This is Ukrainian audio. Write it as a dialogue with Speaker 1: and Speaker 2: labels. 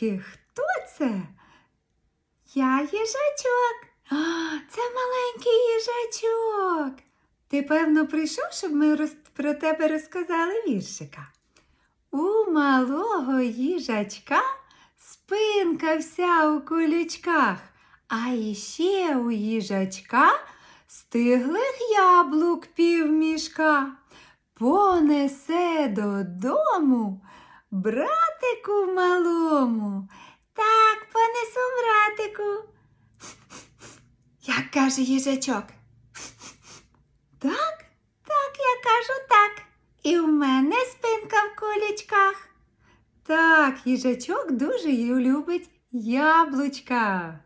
Speaker 1: дітки, хто це? Я їжачок. А, це маленький їжачок. Ти, певно, прийшов, щоб ми роз... про тебе розказали віршика. У малого їжачка спинка вся у колючках, а іще у їжачка стиглих яблук півмішка. Понесе додому братику малому. Так, понесу братику. Як каже їжачок? Так, так, я кажу так. І в мене спинка в колючках. Так, їжачок дуже її любить яблучка.